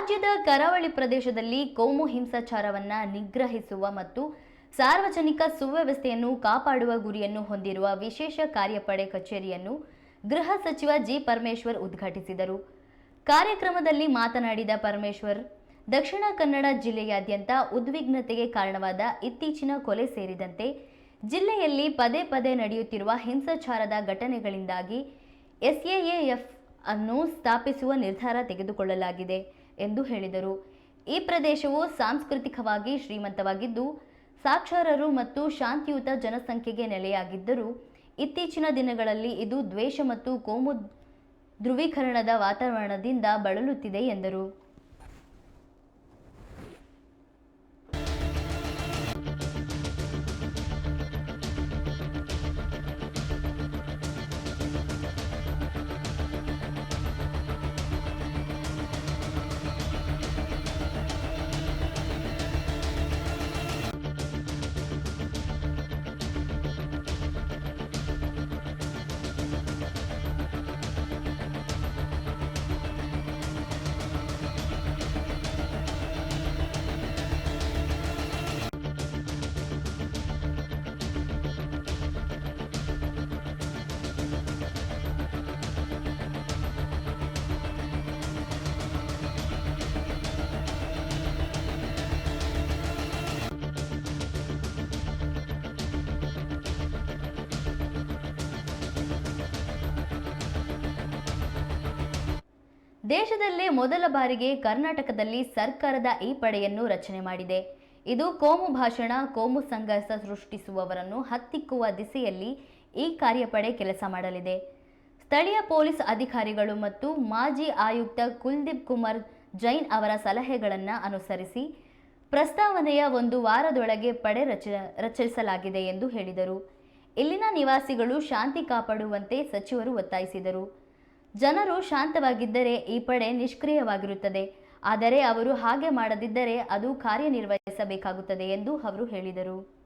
ರಾಜ್ಯದ ಕರಾವಳಿ ಪ್ರದೇಶದಲ್ಲಿ ಕೋಮು ಹಿಂಸಾಚಾರವನ್ನು ನಿಗ್ರಹಿಸುವ ಮತ್ತು ಸಾರ್ವಜನಿಕ ಸುವ್ಯವಸ್ಥೆಯನ್ನು ಕಾಪಾಡುವ ಗುರಿಯನ್ನು ಹೊಂದಿರುವ ವಿಶೇಷ ಕಾರ್ಯಪಡೆ ಕಚೇರಿಯನ್ನು ಗೃಹ ಸಚಿವ ಜಿ. ಪರಮೇಶ್ವರ್ ಉದ್ಘಾಟಿಸಿದರು. ಕಾರ್ಯಕ್ರಮದಲ್ಲಿ ಮಾತನಾಡಿದ ಪರಮೇಶ್ವರ್, ದಕ್ಷಿಣ ಕನ್ನಡ ಜಿಲ್ಲೆಯಾದ್ಯಂತ ಉದ್ವಿಗ್ನತೆಗೆ ಕಾರಣವಾದ ಇತ್ತೀಚಿನ ಕೊಲೆ ಸೇರಿದಂತೆ ಜಿಲ್ಲೆಯಲ್ಲಿ ಪದೇ ಪದೇ ನಡೆಯುತ್ತಿರುವ ಹಿಂಸಾಚಾರದ ಘಟನೆಗಳಿಂದಾಗಿ ಎಸ್ಎಎಎಫ್ ಅನ್ನು ಸ್ಥಾಪಿಸುವ ನಿರ್ಧಾರ ತೆಗೆದುಕೊಳ್ಳಲಾಗಿದೆ. ಎಂದು ಹೇಳಿದರು. ಈ ಪ್ರದೇಶವು ಸಾಂಸ್ಕೃತಿಕವಾಗಿ ಶ್ರೀಮಂತವಾಗಿದ್ದು, ಸಾಕ್ಷರರು ಮತ್ತು ಶಾಂತಿಯುತ ಜನಸಂಖ್ಯೆಗೆ ನೆಲೆಯಾಗಿದ್ದರೂ, ಇತ್ತೀಚಿನ ದಿನಗಳಲ್ಲಿ ಇದು ದ್ವೇಷ ಮತ್ತು ಕೋಮು ಧ್ರುವೀಕರಣದ ವಾತಾವರಣದಿಂದ ಬಳಲುತ್ತಿದೆ ಎಂದರು. ದೇಶದಲ್ಲೇ ಮೊದಲ ಬಾರಿಗೆ ಕರ್ನಾಟಕದಲ್ಲಿ ಸರ್ಕಾರದ ಈ ಪಡೆಯನ್ನು ರಚನೆ ಮಾಡಿದೆ. ಇದು ಕೋಮು ಭಾಷಣ, ಕೋಮು ಸಂಘರ್ಷ ಸೃಷ್ಟಿಸುವವರನ್ನು ಹತ್ತಿಕ್ಕುವ ದಿಸೆಯಲ್ಲಿ ಈ ಕಾರ್ಯಪಡೆ ಕೆಲಸ ಮಾಡಲಿದೆ. ಸ್ಥಳೀಯ ಪೊಲೀಸ್ ಅಧಿಕಾರಿಗಳು ಮತ್ತು ಮಾಜಿ ಆಯುಕ್ತ ಕುಲ್ದೀಪ್ ಕುಮಾರ್ ಜೈನ್ ಅವರ ಸಲಹೆಗಳನ್ನು ಅನುಸರಿಸಿ ಪ್ರಸ್ತಾವನೆಯ ಒಂದು ವಾರದೊಳಗೆ ಪಡೆ ರಚ, ರಚಿಸಲಾಗಿದೆ ಎಂದು ಹೇಳಿದರು. ಇಲ್ಲಿನ ನಿವಾಸಿಗಳು ಶಾಂತಿ ಕಾಪಾಡುವಂತೆ ಸಚಿವರು ಒತ್ತಾಯಿಸಿದರು. ಜನರು ಶಾಂತವಾಗಿದ್ದರೆ ಈ ಪಡೆ ನಿಷ್ಕ್ರಿಯವಾಗಿರುತ್ತದೆ. ಆದರೆ ಅವರು ಹಾಗೆ ಮಾಡದಿದ್ದರೆ ಅದು ಕಾರ್ಯನಿರ್ವಹಿಸಬೇಕಾಗುತ್ತದೆ ಎಂದು ಅವರು ಹೇಳಿದರು.